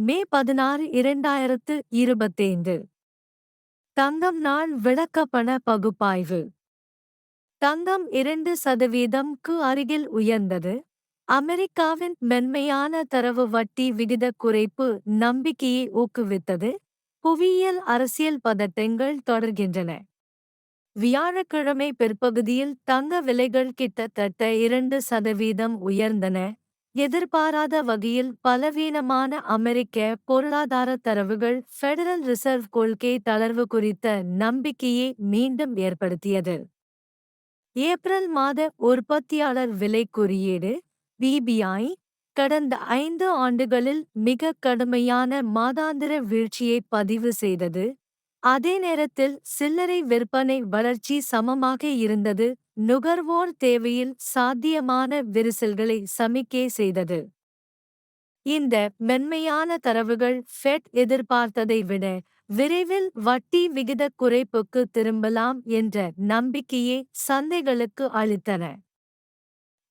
மே பதினாறு இரண்டாயிரத்து இருபத்தைந்து. தங்கம் நாள் விளக்கப்பண பகுப்பாய்வு. தங்கம் இரண்டு சதவீதம் க்கு அருகில் உயர்ந்தது. அமெரிக்காவின் மென்மையான தரவு வட்டி விகித குறைப்பு நம்பிக்கையை ஊக்குவித்தது. புவியியல் அரசியல் பதட்டங்கள் தொடர்கின்றன. வியாழக்கிழமை பிற்பகுதியில் தங்க விலைகள் கிட்டத்தட்ட இரண்டு சதவீதம் உயர்ந்தன. எதிர்பாராத வகையில் பலவீனமான அமெரிக்க பொருளாதார தரவுகள் ஃபெடரல் ரிசர்வ் கொள்கை தளர்வு குறித்த நம்பிக்கையை மீண்டும் ஏற்படுத்தியது. ஏப்ரல் மாத உற்பத்தியாளர் விலை குறியீடு பிபிஐ கடந்த ஐந்து ஆண்டுகளில் மிக கடுமையான மாதாந்திர வீழ்ச்சியை பதிவு செய்தது அதே நேரத்தில் சில்லறை விற்பனை வளர்ச்சி சமமாக இருந்தது. நுகர்வோர் தேவையில் சாத்தியமான விரிசல்களை சமிக்கே செய்தது. இந்த மென்மையான தரவுகள் ஃபெட் எதிர்பார்த்ததை விட விரைவில் வட்டி விகித குறைப்புக்கு திரும்பலாம் என்ற நம்பிக்கையே சந்தைகளுக்கு அளித்தன.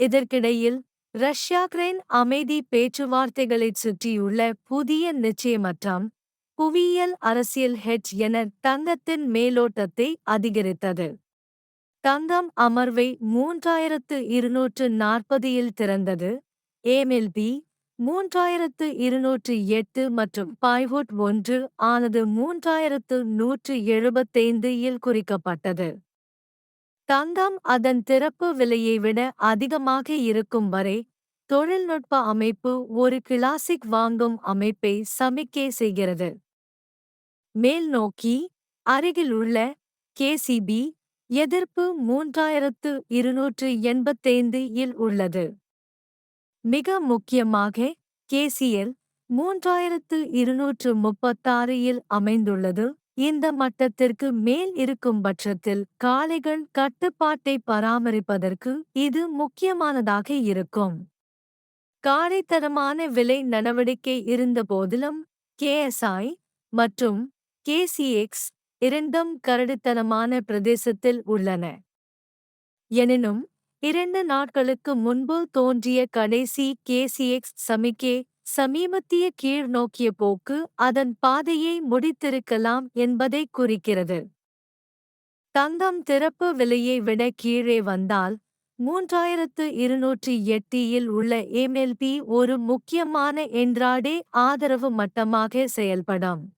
இதற்கிடையில் ரஷ்யா கிரைன் அமைதி பேச்சுவார்த்தைகளைச் சுற்றியுள்ள புதிய நிச்சயமற்றம் புவியியல் அரசியல் ஹெட்ஜ் என தங்கத்தின் மேலோட்டத்தை அதிகரித்தது. தங்கம் அமர்வை மூன்றாயிரத்து இருநூற்று நாற்பதில் திறந்தது. ஏமெல்பி மூன்றாயிரத்து இருநூற்று எட்டு மற்றும் பாய்வுட் ஒன்று ஆனது மூன்றாயிரத்து நூற்று எழுபத்தைந்து இல் குறிக்கப்பட்டது. தங்கம் அதன் திறப்பு விலையை விட அதிகமாக இருக்கும் வரை தொழில்நுட்ப அமைப்பு ஒரு கிளாசிக் வாங்கும் அமைப்பை சமிக்கை செய்கிறது. மேல் நோக்கி அருகிலுள்ள கேசிபி எதிர்ப்பு மூன்றாயிரத்து இருநூற்று எண்பத்தைந்து இல் உள்ளது. மிக முக்கியமாக கேசிஎல் மூன்றாயிரத்து இருநூற்று முப்பத்தாறு இல் அமைந்துள்ளது. இந்த மட்டத்திற்கு மேல் இருக்கும் பட்சத்தில் காளைகள் கட்டுப்பாட்டை பராமரிப்பதற்கு இது முக்கியமானதாக இருக்கும். காளைத்தரமான விலை நடவடிக்கை இருந்தபோதிலும் கேஎஸ்ஐ மற்றும் கேசிஎக்ஸ் இரண்டும் கரடுத்தனமான பிரதேசத்தில் உள்ளன. எனினும் இரண்டு நாட்களுக்கு முன்பு தோன்றிய கடைசி கேசிஎக்ஸ் சமிக்கே சமீபத்திய கீழ் நோக்கிய போக்கு அதன் பாதையை முடித்திருக்கலாம் என்பதை குறிக்கிறது. தங்கம் திறப்பு விலையை விட கீழே வந்தால் மூன்றாயிரத்து இருநூற்றி எட்டியில் உள்ள எம்எல்பி ஒரு முக்கியமான என்றாடே ஆதரவு மட்டமாக செயல்படும்.